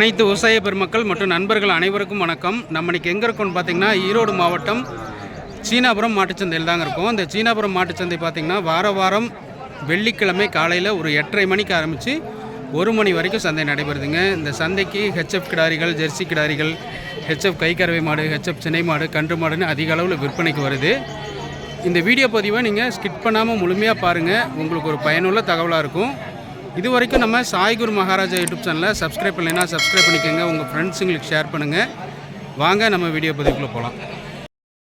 அனைத்து விவசாய பெருமக்கள் மற்றும் நண்பர்கள் அனைவருக்கும் வணக்கம். நம்ம இன்னைக்கு எங்கே இருக்கோம்னு பார்த்தீங்கன்னா ஈரோடு மாவட்டம் சீனாபுரம் மாட்டுச்சந்தையில் தாங்க இருக்கோம். இந்த சீனாபுரம் மாட்டுச்சந்தை பார்த்திங்கன்னா வார வாரம் வெள்ளிக்கிழமை காலையில் ஒரு எட்டரை மணிக்கு ஆரம்பித்து ஒரு மணி வரைக்கும் சந்தை நடைபெறுதுங்க. இந்த சந்தைக்கு ஹெச்எஃப் கிடாரிகள் ஜெர்சி கிடாரிகள் ஹெச்எஃப் கைக்கறவை மாடு ஹெச்எஃப் சினை மாடு கன்று மாடுன்னு அதிக அளவில் விற்பனைக்கு வருது. இந்த வீடியோ பதிவை நீங்கள் ஸ்கிப் பண்ணாமல் முழுமையாக பாருங்கள் உங்களுக்கு ஒரு பயனுள்ள தகவலாக இருக்கும். இது வரைக்கும் நம்ம சாய்குரு மகாராஜா யூடியூப் சேனலை சப்ஸ்கிரைப் பண்ணலைன்னா சப்ஸ்கிரைப் பண்ணிக்கோங்க. உங்கள் ஃப்ரெண்ட்ஸுங்களுக்கு ஷேர் பண்ணுங்கள் வாங்க நம்ம வீடியோ பதிவுக்குள்ளே போகலாம்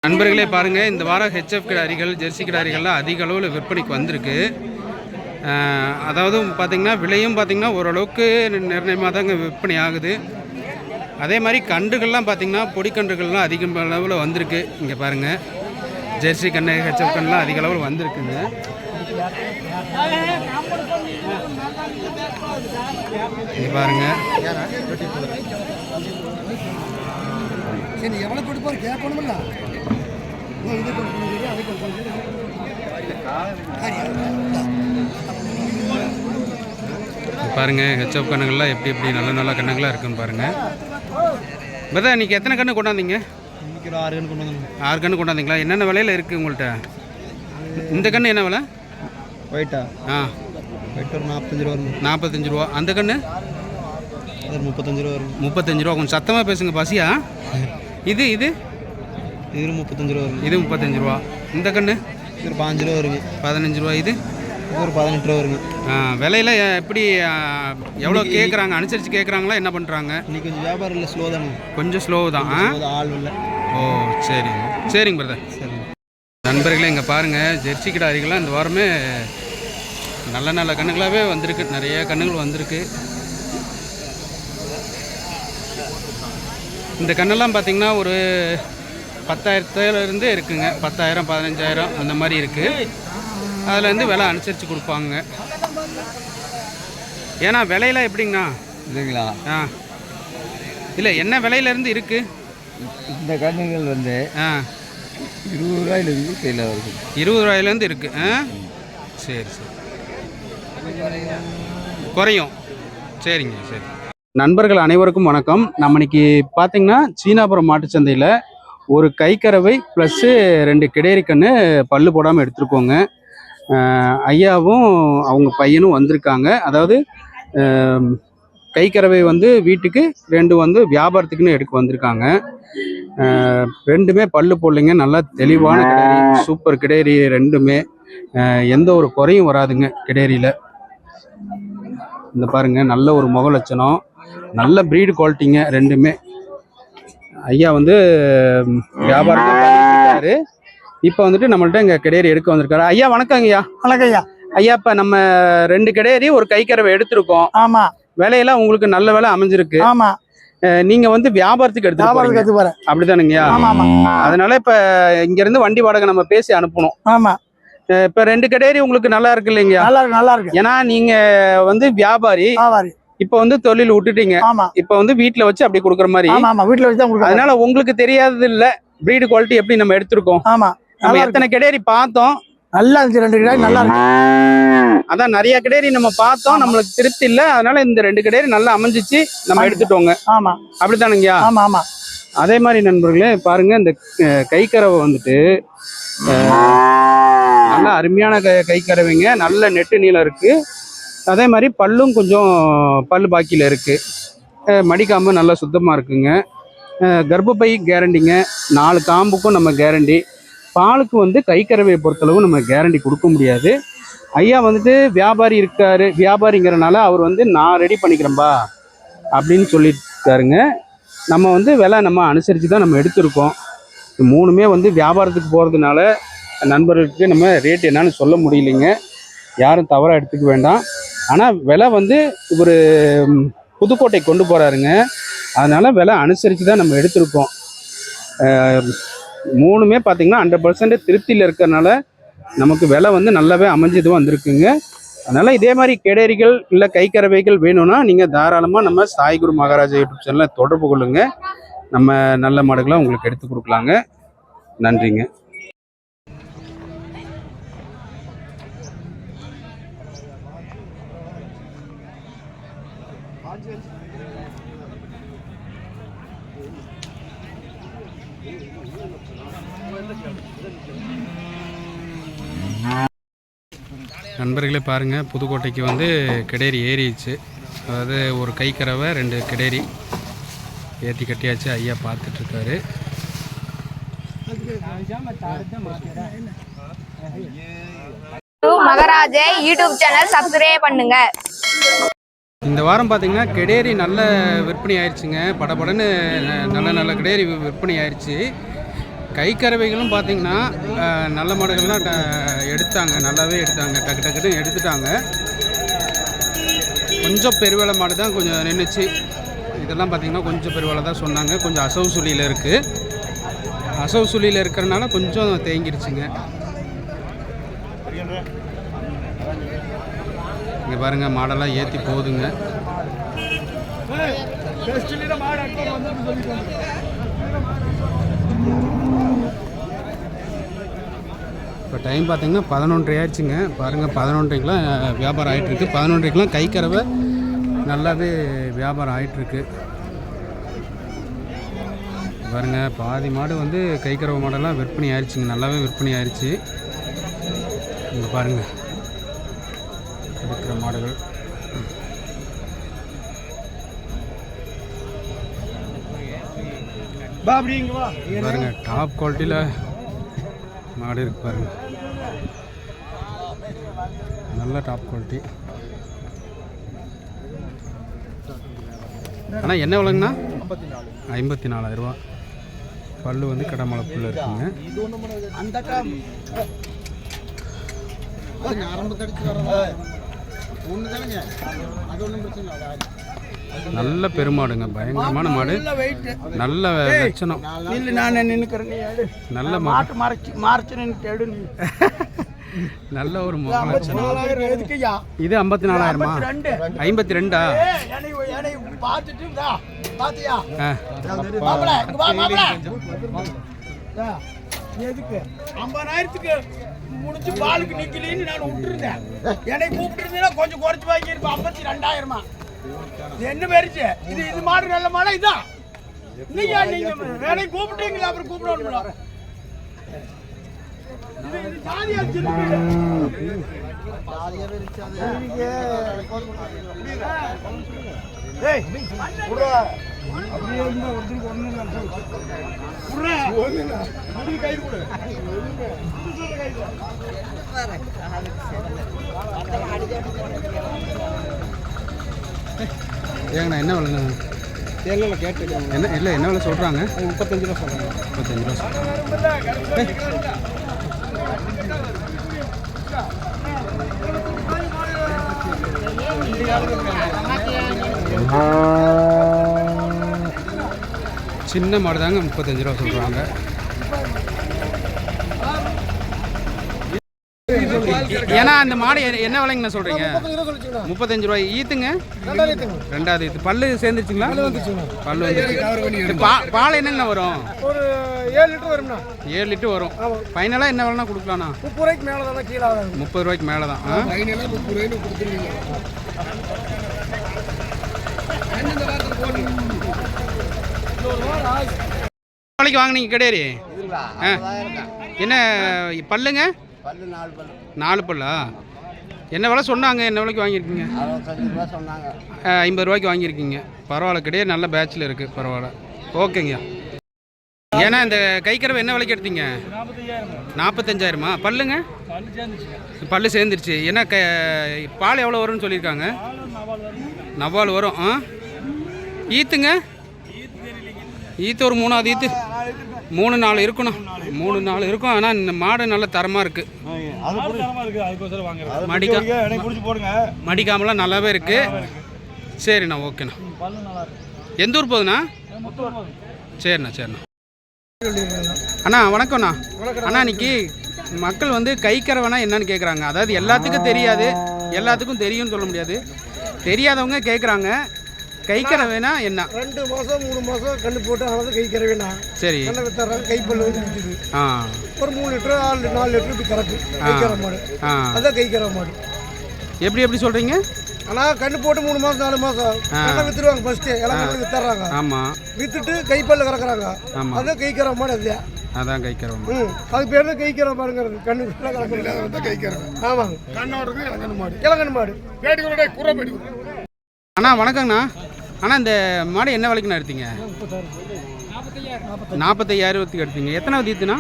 நண்பர்களே பாருங்கள் இந்த வாரம் ஹெச்எஃப் கிடாரிகள் ஜெர்சி கிடாரிகள்லாம் அதிக அளவில் விற்பனைக்கு வந்திருக்கு. அதாவது பார்த்திங்கன்னா விலையும் பார்த்திங்கன்னா ஓரளவுக்கு நிர்ணயமாக தாங்க விற்பனை ஆகுது. அதே மாதிரி கன்றுகள்லாம் பார்த்திங்கன்னா பொடிக்கன்றுகள்லாம் அதிக அளவில் வந்திருக்கு. இங்கே பாருங்கள் ஜெர்சி கண்ணு ஹெச்எஃப் கண்ணெலாம் அதிக அளவில் வந்திருக்குங்க. இங்கே பாருங்கள் சரி எவ்வளோ கொடுப்பாரு இது கொடுக்கணும் அதை கொடுக்கணும் பாருங்க கண்ணுகள்லாம் எப்படி எப்படி நல்ல நல்ல கண்ணுகளாக இருக்குன்னு பாருங்க. பதா இன்னைக்கு எத்தனை கன்று கொண்டாந்தீங்க? ஆறு கன்று கொண்டாந்தீங்களா? என்னென்ன விலையில் இருக்குது உங்கள்கிட்ட இந்த கன்று என்ன விலை? ஒயிட்டா ஆ. ஒயிட் ஒரு நாற்பத்தஞ்சு ரூபா வரும். நாற்பத்தஞ்சு ரூபா. அந்த அது ஒரு முப்பத்தஞ்சு ரூபா வரும். முப்பத்தஞ்சு ரூபா. கொஞ்சம் சத்தமாக பேசுங்க பசியா. இது இது? இது முப்பத்தஞ்சு ரூபா வரும். இது முப்பத்தஞ்சு ரூபா. இந்த கன்று இது ஒரு பாஞ்சு ரூபா வருங்க. பதினஞ்சு ரூபா. இது? இது ஒரு பதினெட்டு ரூபா வருங்க. ஆ, விலையில எப்படி எவ்வளோ கேட்குறாங்க அனுசரித்து கேட்குறாங்களா என்ன பண்ணுறாங்க இன்னைக்கு கொஞ்சம் வியாபாரம் இல்லை ஸ்லோ தானே. கொஞ்சம் ஸ்லோ தான் ஆள் இல்லை. ஓ சரிங்க. சரிங்க பிரதர் நண்பர்களே இங்கே பாருங்கள் ஜெர்சி கிடாரிகள்லாம் இந்த வாரமே நல்ல நல்ல கண்ணுகளாகவே வந்திருக்கு. நிறைய கண்ணுகள் வந்திருக்கு. இந்த கண்ணெல்லாம் பார்த்தீங்கன்னா ஒரு பத்தாயிரத்துலேருந்து இருக்குங்க. பத்தாயிரம் பதினஞ்சாயிரம் அந்த மாதிரி இருக்குது அதுலேருந்து விலை அனுசரித்து கொடுப்பாங்க. ஏன்னா விலையெல்லாம் எப்படிங்கண்ணா? இல்லைங்களா? ஆ. இல்லை என்ன விலையிலேருந்து இருக்குது இந்த கண்ணுகள் வந்து ஆ. இருபது ரூபாயில இருந்து கையில் வருது. இருபது ரூபாயிலேருந்து இருக்கு ஆ? சரி சரி. குறையும். சரிங்க சரி. நண்பர்கள் அனைவருக்கும் வணக்கம். நம்ம இன்னைக்கு பார்த்தீங்கன்னா சீனாபுரம் மாட்டுச்சந்தையில் ஒரு கைக்கறவை ப்ளஸ்ஸு ரெண்டு கிடேரி கன்று பல்லு போடாமல் எடுத்திருக்கோங்க. ஐயாவும் அவங்க பையனும் வந்திருக்காங்க. அதாவது ஆம், கைக்கறவை வந்து வீட்டுக்கு ரெண்டு வந்து வியாபாரத்துக்குன்னு எடுக்க வந்திருக்காங்க. ரெண்டுமே பல்லு போடலைங்க. நல்லா தெளிவான கிடேரி சூப்பர் கிடேரி ரெண்டுமே. எந்த ஒரு குறையும் வராதுங்க கிடேரியில். இந்த பாருங்க நல்ல ஒரு முக லட்சணம் நல்ல ப்ரீடு குவாலிட்டிங்க ரெண்டுமே. ஐயா வந்து வியாபாரமே இப்போ வந்துட்டு நம்மள்ட்ட இங்கே கிடேரி எடுக்க வந்திருக்காரு. ஐயா வணக்கம் ஐயா வணக்கம் ஐயா ஐயா இப்போ நம்ம ரெண்டு கிடேரி ஒரு கைக்கறவை எடுத்திருக்கோம். ஆமா. விலையெல்லாம் உங்களுக்கு நல்ல விலை அமைஞ்சிருக்கு. ஆமா. நீங்க வந்து வியாபாரத்துக்கு எடுத்து வியாபாரத்துக்கு எடுத்து போறேன் ஆமா அதனால இப்ப இங்க இருந்து வண்டி வாடகை நம்ம பேசி அனுப்பணும். ஆமா. இப்ப ரெண்டு கடேரி உங்களுக்கு நல்லா இருக்கு இல்லைங்கய்யா நல்லா இருக்கு நல்லா இருக்கு. ஏன்னா நீங்க வந்து வியாபாரி. இப்ப வந்து தொழில் விட்டுட்டீங்க. ஆமா. இப்ப வந்து வீட்ல வச்சு அப்படி கொடுக்குற மாதிரி. ஆமா ஆமா. வீட்டுல வச்சு தான் அதனால உங்களுக்கு தெரியாதது இல்ல பிரீடு குவாலிட்டி எப்படி நம்ம எடுத்திருக்கோம். ஆமா. நம்ம எத்தனை கிடேரி பார்த்தோம். நல்லா இருந்துச்சு. ரெண்டு கிடாய் நல்லா இருக்கு. அதான் நிறைய கிடேரி நம்ம பார்த்தோம். நம்மளுக்கு திருப்தி இல்ல. அதனால இந்த ரெண்டு கிடேரி நல்லா அமைஞ்சிச்சு. நம்ம எடுத்துட்டோங்க. ஆமா. அப்படித்தானுங்கய்யா? ஆமா ஆமா. அதே மாதிரி நண்பர்களே பாருங்க இந்த அஹ், கைக்கறவை வந்துட்டு நல்ல அருமையான கை கைக்கறவைங்க நல்ல நெட்டு நீளம் இருக்கு. அதே மாதிரி பல்லும் கொஞ்சம் பல் பாக்கியில் இருக்கு. மடிக்காம்பு நல்லா சுத்தமாக இருக்குங்க. கர்ப்பப்பை கேரண்டிங்க நாலு காம்புக்கும் நம்ம கேரண்டி பாலுக்கு வந்து கைக்கறவையை பொறுத்தளவு நம்ம கேரண்டி கொடுக்க முடியாது. ஐயா வந்துட்டு வியாபாரி இருக்காரு வியாபாரிங்கிறனால அவர் வந்து நான் ரெடி பண்ணிக்கிறேன்பா அப்படின்னு சொல்லியிருக்காருங்க நம்ம வந்து விலை நம்ம அனுசரித்து தான் நம்ம எடுத்திருக்கோம். மூணுமே வந்து வியாபாரத்துக்கு போகிறதுனால நண்பர்களுக்கு நம்ம ரேட் என்னன்னு சொல்ல முடியலைங்க. யாரும் தவறாக எடுத்துக்க வேண்டாம். ஆனால் விலை வந்து ஒரு புதுக்கோட்டை கொண்டு போகிறாருங்க அதனால் விலை அனுசரித்து தான் நம்ம எடுத்திருக்கோம். மூணுமே பார்த்தீங்கன்னா ஹண்ட்ரட் பர்சன்ட் திருப்தியில் இருக்கிறனால நமக்கு விலை வந்து நல்லாவே அமைஞ்சது வந்திருக்குங்க. அதனால் இதே மாதிரி கெடேரிகள் இல்லை கைக்கரவைகள் வேணும்னா நீங்கள் தாராளமாக நம்ம சாய்குரு மகாராஜா யூடியூப் சேனலில் தொடர்பு கொள்ளுங்கள் நம்ம நல்ல மாடுகளை உங்களுக்கு எடுத்து கொடுக்கலாங்க. நன்றிங்க. நண்பர்களே பாருங்கள் புதுக்கோட்டைக்கு வந்து கிடேரி ஏறிடுச்சு. அதாவது ஒரு கை கறவை ரெண்டு கிடேரி ஏற்றி கட்டியாச்சு ஐயா பார்த்துட்ருக்காரு. மகராஜே யூடியூப் சேனல் சப்ஸ்கிரைப் பண்ணுங்க. இந்த வாரம் பார்த்தீங்கன்னா கிடேரி நல்ல விற்பனை ஆயிடுச்சுங்க படபடன்னு நல்ல நல்ல கிடேரி விற்பனை ஆயிடுச்சு கை கறவைகளும் பார்த்தீங்கன்னா நல்ல மாடுகள்லாம் ட- எடுத்தாங்க. நல்லாவே எடுத்தாங்க. டக்கு டக்குன்னு எடுத்துட்டாங்க. கொஞ்சம் பெருவேலை மாடு தான் கொஞ்சம் நின்றுச்சு இதெல்லாம் பார்த்தீங்கன்னா கொஞ்சம் பெருவேலை தான் சொன்னாங்க. கொஞ்சம் அசவு சுழியில் இருக்குது அசவு சுழியில் இருக்கிறனால கொஞ்சம் தேங்கிருச்சுங்க. இங்கே பாருங்கள் மாடெல்லாம் ஏற்றி போகுதுங்க இப்போ டைம் பார்த்தீங்கன்னா பதினொன்றரை ஆயிடுச்சுங்க. பாருங்கள் பதினொன்றைக்கெலாம் வியாபாரம் ஆகிட்டுருக்கு பதினொன்றைக்கெலாம் கை கறவை நல்லாவே வியாபாரம் ஆகிட்டுருக்கு பாருங்க பாதி மாடு வந்து கை கறவை மாடெல்லாம் விற்பனை ஆயிடுச்சுங்க. நல்லாவே விற்பனை ஆயிடுச்சு. இங்கே பாருங்கள் இருக்கிற மாடுகள். பாருங்க டாப் குவாலிட்டியில் மாடு இருக்கு பாருங்கள் நல்ல டாப் குவாலிட்டி ஆனால் என்ன விலங்குண்ணா? ஐம்பத்தி நாலாயிரம் ரூபா பல்லு வந்து கடமளப்புல இருக்குங்க. நல்ல பெருமாடுங்க பயங்கரமான மாடு. நல்ல லட்சணம். இல்லை நான் நின்னுக்கிறேன் நல்ல மாட்டு மறைச்சு மறைச்சு நின்று நல்ல ஒரு இது ஐம்பத்தி நாலாயிரமா ரெண்டு ஐம்பத்தி ரெண்டா. எதுக்கு? ஐம்பதாயிரத்துக்கு முடிச்சு பாலுக்கு நிக்கலின்னு நான் விட்டுருந்தேன். என்னை கூப்பிட்டுருந்தீங்கன்னா கொஞ்சம் குறைச்சு வாங்கியிருப்பேன் ஐம்பத்தி ரெண்டாயிரமா. என்ன பெருச்சு? இது இது மாடு நல்ல மாடா இதான் நீங்க நீங்க என்னை கூப்பிட்டீங்களா? அப்புறம் கூப்பிடணும்ல இது ஏங்கண்ணா என்ன விலைங்க? தெரியல கேட்டுக்கிறேன் என்ன இல்லை என்ன விலை சொல்கிறாங்க முப்பத்தஞ்சு ரூபா சொல்லுங்க முப்பத்தஞ்சு ரூபா. சின்ன மாடு தாங்க முப்பத்தஞ்சு ரூபா சொல்கிறாங்க ஏன்னா அந்த மாடு என்ன- விலைங்கண்ணா சொல்கிறீங்க முப்பத்தஞ்சு ரூபாய். ஈத்துங்க? ரெண்டாவது ஈத்து. பல்லு சேர்ந்துருச்சுங்களா? பல்லு வந்துருச்சு. பா- பால் என்னங்கண்ணா வரும்? ஒரு ஏழு லிட்டர் வரும்ண்ணா. ஏழு லிட்டர் வரும். ஃபைனலாக என்ன விலைனா கொடுக்கலாண்ணா முப்பது ரூபாய்க்கு மேலே தான் கீழே முப்பது ரூபாய்க்கு மேலே தான் ஆ? ஃபைனலாக முப்பது ரூபாய்க்கு கொடுத்துருவீங்க. நாளைக்கு வாங்கினீங்க கிடையாது ஆ. என்ன பல்லுங்க? பல்லு நாலு பல்லு. நாலு பல்லா? என்ன விலை சொன்னாங்க? என்ன விலைக்கு வாங்கியிருக்கீங்க? சொன்னாங்க ஐம்பது ரூபாய்க்கு வாங்கியிருக்கீங்க. பரவாயில்ல கிடையாது. நல்ல பேட்சில் இருக்குது பரவாயில்ல. ஓகேங்க ஏன்னா இந்த கைக்கரவை என்ன விலைக்கு எடுத்தீங்க? நாற்பத்தஞ்சாயிரமா பல்லுங்க? பல்லு சேர்ந்துருச்சு. என்ன க பால் எவ்வளோ வரும்னு சொல்லியிருக்காங்க? நவ்வால் வரும். ஆ? ஈத்துங்க? ஈத்து ஒரு மூணாவது ஈத்து. மூணு நாள் இருக்கணும். மூணு நாள் இருக்கும். ஆனால் இந்த மாடு நல்ல தரமாக இருக்குது மடிக்கா மடிக்காமலாம் நல்லாவே இருக்குது சரிண்ணா ஓகேண்ணா. எந்த ஊர் போகுதுண்ணா? சரிண்ணா சரிண்ணா. அண்ணா வணக்கம்ண்ணா. அண்ணா இன்னைக்கு மக்கள் வந்து கைக்கரவனா என்னன்னு கேட்குறாங்க அதாவது எல்லாத்துக்கும் தெரியாது. எல்லாத்துக்கும் தெரியும்னு சொல்ல முடியாது. தெரியாதவங்க கேட்குறாங்க கைக்கறவைனா என்ன? ரெண்டு மாதம் மூணு மாதம் கண்ணு போட்டு அவ்வளோ கை கறவேண்ணா சரி. கண்ணை வித்துறாங்க கைப்பல் வந்து விற்குது ஒரு மூணு லிட்டர் ஆறு நாலு லிட்டர் இப்படி கறக்கு கை கற மாடு. ஆ. அதான் கை கற மாடு. எப்படி எப்படி சொல்கிறீங்க ஆனால் கண்ணு போட்டு மூணு மாதம் நாலு மாதம் ஆ. கண்ணை வித்துருவாங்க ஃபர்ஸ்ட்டு எல்லாம் கண்ணு வித்துறாங்க. ஆமாம் வித்துட்டு கைப்பல்ல கறக்குறாங்க. அதான் கைக்கிற மாடு அது. அதான் கைக்கிறவங்க ம். அது பேர் தான் கைக்கிற மாடுங்கிறது. கண்ணு கறக்குறது கைக்கிறேன் ஆமாங்க. கண்ணோட இளங்கன்னு மாடு. கிழங்கன் மாடு. பேட்டிகளோட குறை பேட்டி அண்ணா வணக்கங்கண்ணா. அண்ணா இந்த மாடு என்ன விலைக்குண்ணா எடுத்தீங்க? நாற்பத்தையாயிரத்துக்கு எடுத்தீங்க. எத்தனாவது ஈத்துண்ணா?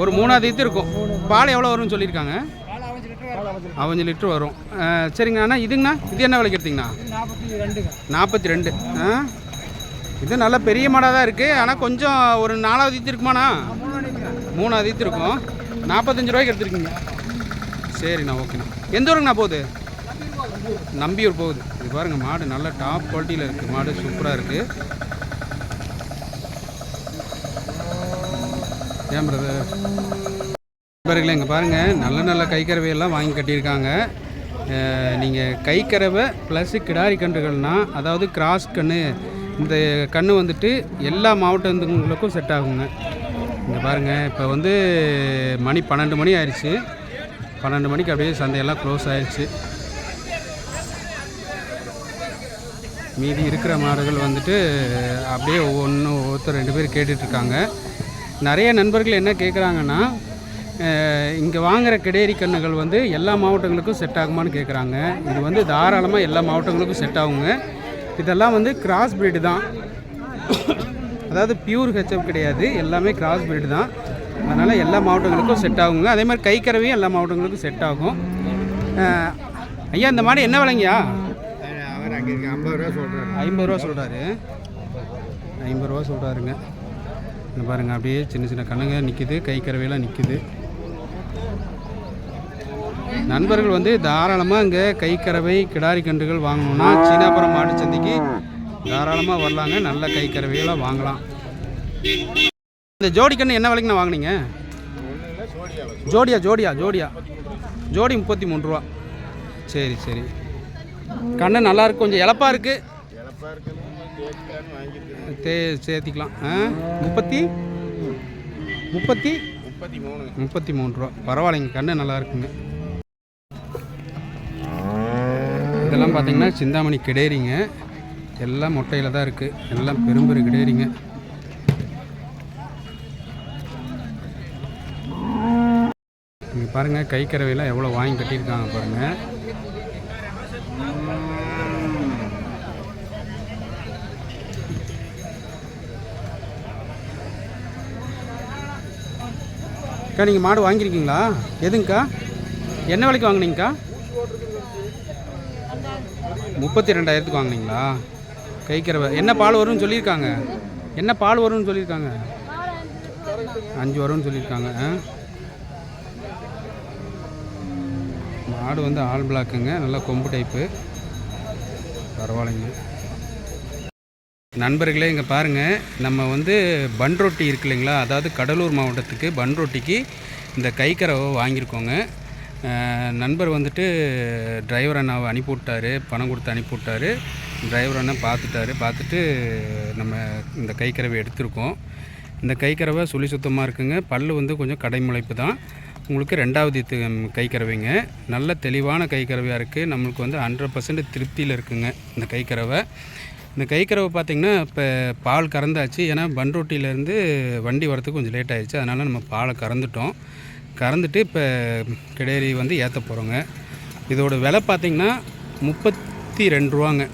ஒரு மூணாவது ஈத்து இருக்கும். பால் எவ்வளோ வரும்னு சொல்லியிருக்காங்க. அவஞ்சு லிட்டர் வரும். அஹ், சரிங்க அண்ணா இதுங்கண்ணா இது என்ன விலைக்கு எடுத்தீங்கண்ணா? நாற்பத்தி ரெண்டு. ஆ? இது நல்ல பெரிய மாடாக தான் இருக்குது ஆனால் கொஞ்சம் ஒரு நாலாவது ஈத்து இருக்குமாண்ணா? மூணாவது ஈத்து இருக்கும். நாற்பத்தஞ்சு ரூபாய்க்கு எடுத்துருக்கீங்க. சரிண்ணா ஓகேண்ணா. எந்த ஊருங்கண்ணா போகுது? நம்பியூர் போகுது. இது பாருங்கள் மாடு நல்ல டாப் குவாலிட்டியில் இருக்குது மாடு சூப்பராக இருக்குது ஏன் பிரதர் நண்பர்களே இங்கே பாருங்கள் நல்ல நல்ல கைக்கறவையெல்லாம் வாங்கி கட்டியிருக்காங்க. நீங்கள் கைக்கறவை ப்ளஸ்ஸு கிடாரி கன்றுகள்னால் அதாவது கிராஸ் கன்று இந்த கன்று வந்துட்டு எல்லா மாவட்டங்களுக்கும் செட் ஆகுங்க. இங்கே பாருங்கள் இப்போ வந்து மணி பன்னெண்டு மணி ஆயிடுச்சு பன்னெண்டு மணிக்கு அப்படியே சந்தையெல்லாம் க்ளோஸ் ஆயிடுச்சு மீதி இருக்கிற மாடுகள் வந்துட்டு அப்படியே ஒவ்வொன்று ஒவ்வொருத்தர் ரெண்டு பேர் கேட்டுட்ருக்காங்க. நிறைய நண்பர்கள் என்ன கேட்குறாங்கன்னா இங்கே வாங்குகிற கிடேரி கன்றுகள் வந்து எல்லா மாவட்டங்களுக்கும் செட் ஆகுமான்னு கேட்குறாங்க இது வந்து தாராளமாக எல்லா மாவட்டங்களுக்கும் செட் ஆகுங்க. இதெல்லாம் வந்து கிராஸ் பிரீடு தான். அதாவது பியூர் ஹெச்எப் கிடையாது. எல்லாமே கிராஸ் பிரீடு தான். அதனால் எல்லா மாவட்டங்களுக்கும் செட் ஆகுங்க. அதே மாதிரி கைக்கறவையும் எல்லா மாவட்டங்களுக்கும் செட் ஆகும். ஐயா இந்த மாடு என்ன விலைங்கய்யா? வாங்கியிருக்கேன். ஐம்பது ரூபா சொல்கிறாரு ஐம்பது ரூபா சொல்கிறாரு ஐம்பது ரூபா சொல்கிறாருங்க இந்த பாருங்கள் அப்படியே சின்ன சின்ன கண்ணுங்க நிற்கிது கை கறவையெல்லாம் நிற்கிது நண்பர்கள் வந்து தாராளமாக இங்கே கை கறவை கிடாரி கன்றுகள் வாங்கணும்னா சீனாபுரம் மாட்டு சந்தைக்கு தாராளமாக வரலாங்க. நல்ல கை கறவையெல்லாம் வாங்கலாம். இந்த ஜோடி கன்று என்ன விலைக்குண்ணா வாங்குனீங்க? ஜோடியா ஜோடியா ஜோடியா? ஜோடி முப்பத்தி மூணு ரூபா. சரி சரி. கண்ணு நல்லா இருக்கு கொஞ்சம் இளப்பா இருக்கு. தே சேர்த்திக்கலாம். முப்பத்தி? முப்பத்தி? முப்பத்தி மூணு. முப்பத்தி மூணு ரூபா. பரவாயில்லைங்க கண்ணு நல்லா இருக்குங்க. இதெல்லாம் பார்த்தீங்கன்னா சிந்தாமணி கிடேரிங்க எல்லாம் மொட்டையில் தான் இருக்குது எல்லாம் பெரும்பெரு கிடேரிங்க இங்கே பாருங்கள் கை கறவையெல்லாம் எவ்வளோ வாங்கி கட்டியிருக்காங்க பாருங்கள் அக்கா நீங்கள் மாடு வாங்கியிருக்கீங்களா? எதுங்கக்கா? என்ன விலைக்கு வாங்குனீங்கக்கா? முப்பத்தி ரெண்டாயிரத்துக்கு வாங்குனீங்களா? கைக்கிறவ என்ன பால் வரும்னு சொல்லியிருக்காங்க? என்ன பால் வரும்னு சொல்லியிருக்காங்க? அஞ்சு வரும்னு சொல்லியிருக்காங்க ஆ? ஆடு வந்து ஆல் பிளாக்குங்க. நல்லா கொம்பு டைப்பு. பரவாயில்லைங்க. நண்பர்களே இங்கே பாருங்கள் நம்ம வந்து பன் ரொட்டி இருக்கு இல்லைங்களா? அதாவது கடலூர் மாவட்டத்துக்கு பன் ரொட்டிக்கு இந்த கைக்கரவை வாங்கியிருக்கோங்க. நண்பர் வந்துட்டு டிரைவர் அண்ணாவை அனுப்பிவிட்டாரு. பணம் கொடுத்து அனுப்பி விட்டாரு டிரைவர் அண்ணா பார்த்துட்டாரு. பார்த்துட்டு நம்ம இந்த கைக்கரவை எடுத்திருக்கோம். இந்த கைக்கரவை சுழி சுத்தமாக இருக்குங்க. பல்லு வந்து கொஞ்சம் கடைமுளைப்பு தான். உங்களுக்கு ரெண்டாவது இது நல்ல தெளிவான கைக்கறவையாக இருக்குது நம்மளுக்கு வந்து ஹண்ட்ரட் பர்சன்ட் திருப்தியில் இருக்குங்க இந்த கைக்கறவை இந்த கைக்கறவை பார்த்திங்கன்னா இப்போ பால் கறந்தாச்சு. ஏன்னா பன்ரோட்டியிலேருந்து வண்டி வரத்துக்கு கொஞ்சம் லேட் ஆகிடுச்சு அதனால் நம்ம பாலை கறந்துட்டோம். கறந்துட்டு இப்போ கிடேரி வந்து ஏற்ற போகிறோங்க இதோட விலை பார்த்திங்கன்னா முப்பத்தி ரெண்டு ரூபாங்க.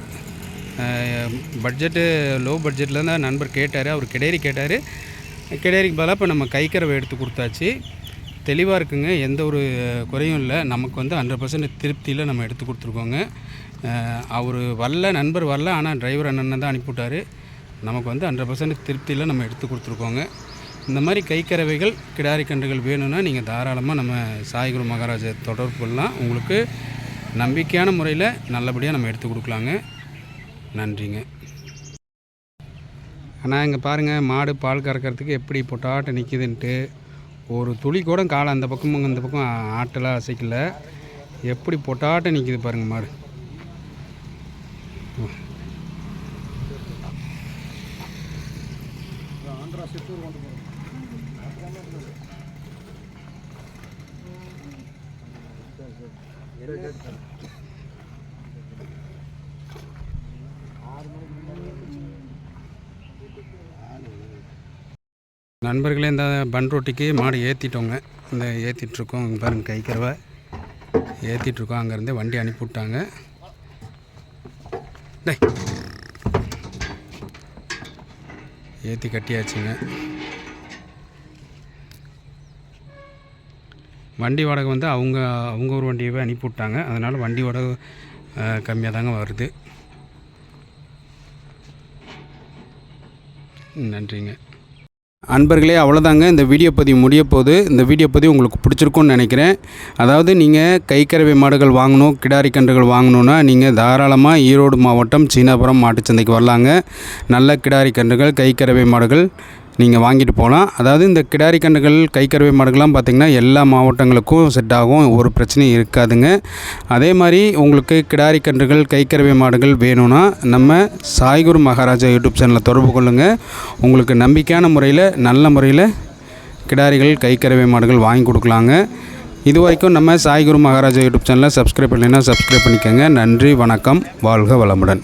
பட்ஜெட்டு லோ பட்ஜெட்டில் தான் நண்பர் கேட்டார். அவர் கிடேரி கேட்டார். கிடேரிக்கு பதிலாக இப்போ நம்ம கைக்கறவை எடுத்து கொடுத்தாச்சு. தெளிவாக இருக்குங்க. எந்த ஒரு குறையும் இல்லை. நமக்கு வந்து ஹண்ட்ரட் பர்சன்ட் திருப்தியில் நம்ம எடுத்து கொடுத்துருக்கோங்க. அவர் வரல நண்பர் வரல ஆனால் டிரைவர் அண்ணன் தான் அனுப்பிவிட்டாரு. நமக்கு வந்து ஹண்ட்ரட் பர்சன்ட் திருப்தியில் நம்ம எடுத்து கொடுத்துருக்கோங்க. இந்த மாதிரி கைக்கறவைகள் கிடாரி கன்றுகள் வேணும்னா நீங்கள் தாராளமாக நம்ம சாய்குரு மகாராஜை தொடர்பு கொள்ளலாம். உங்களுக்கு நம்பிக்கையான முறையில் நல்லபடியாக நம்ம எடுத்து கொடுக்கலாங்க. நன்றிங்க. ஆனால் இங்கே பாருங்கள் மாடு பால் கறக்கிறதுக்கு எப்படி பொட்டாட்ட நிற்கிதுன்ட்டு ஒரு துளி கூட காலை அந்த பக்கமும் இந்த பக்கம் ஆட்டெல்லாம் அசைக்கல. எப்படி பொட்டாட்ட நிற்கிது பாருங்கள் மாடு. நண்பர்களே இந்த பன் ரொட்டிக்கு மாடு ஏற்றிட்டோங்க இந்த ஏற்றிட்டுருக்கோம் பாருங்க கை கறவை ஏற்றிட்டுருக்கோம் அங்கேருந்து வண்டி அனுப்பி விட்டாங்க ஏற்றி கட்டியாச்சுங்க. வண்டி வாடகை வந்து அவங்க அவங்க ஒரு வண்டியவே அனுப்பி விட்டாங்க அதனால் வண்டி வாடகை கம்மியாக தாங்க வருது. நன்றிங்க. அன்பர்களே அவ்வளோதாங்க இந்த வீடியோ பதிவு முடிய போது இந்த வீடியோ பதிவு உங்களுக்கு பிடிச்சிருக்கும்னு நினைக்கிறேன். அதாவது நீங்கள் கைக்கறவை மாடுகள் வாங்கணும் கிடாரி கன்றுகள் வாங்கணுன்னா நீங்கள் தாராளமாக ஈரோடு மாவட்டம் சீனாபுரம் மாட்டுச்சந்தைக்கு வரலாங்க. நல்ல கிடாரி கன்றுகள் கைக்கறவை மாடுகள் நீங்கள் வாங்கிட்டு போகலாம். அதாவது இந்த கிடாரி கன்றுகள் கைக்கருவை மாடுகள்லாம் பார்த்திங்கன்னா எல்லா மாவட்டங்களுக்கும் செட் ஆகும். ஒரு பிரச்சனையும் இருக்காதுங்க. அதே மாதிரி உங்களுக்கு கிடாரி கன்றுகள் கைக்கருவை மாடுகள் வேணும்னா நம்ம சாய்குரு மகாராஜா யூடியூப் சேனலில் தொடர்பு கொள்ளுங்கள் உங்களுக்கு நம்பிக்கையான முறையில் நல்ல முறையில் கிடாரிகள் கைக்கறவை மாடுகள் வாங்கி கொடுக்கலாங்க. இது வரைக்கும் நம்ம சாய்குரு மகாராஜா யூடியூப் சேனலை சப்ஸ்கிரைப் பண்ணலைன்னா சப்ஸ்கிரைப் பண்ணிக்கோங்க. நன்றி வணக்கம். வாழ்க வளமுடன்.